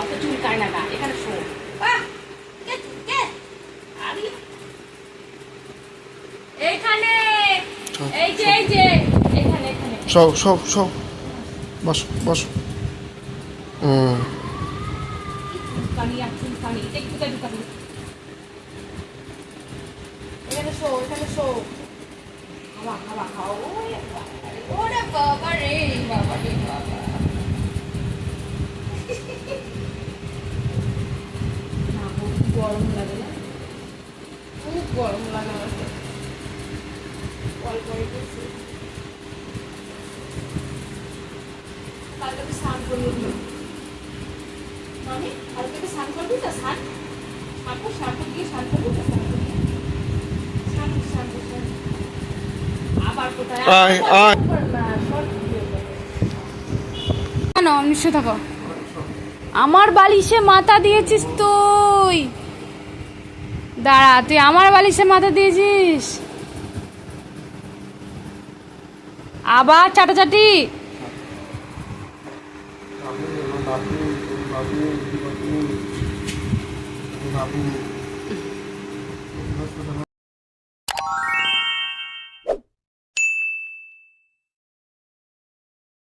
অত চুলকায় না গা এখানে শো আহ! কে? কে? আরে! এইখানে এই যে এই যে এখানে এখানে। সব সব সব। বস বস। হুম চুলকানি আর চুলকানি এটা একটু ঢুকানি এখানে শো এখানে শো। খাওয়া খাওয়া খাওয়া গরম লাগে না। খুব গরম লাগে আমাকে। কালকে তো স্নান মানে কালকে তো স্নান করবি তো? স্নান? শ্যাম্পু শ্যাম্পু দিয়ে স্নান করবি তো? শ্যাম্পু দিয়ে শ্যাম্পু শ্যাম্পু শ্যাম্পু আবার কোথায়। থাকো আমার বালিশে মাথা দিয়েছিস তুই। দাঁড়া তুই আমার বালিশে মাথা দিয়েছিস আবার চাটাচাটি বাবু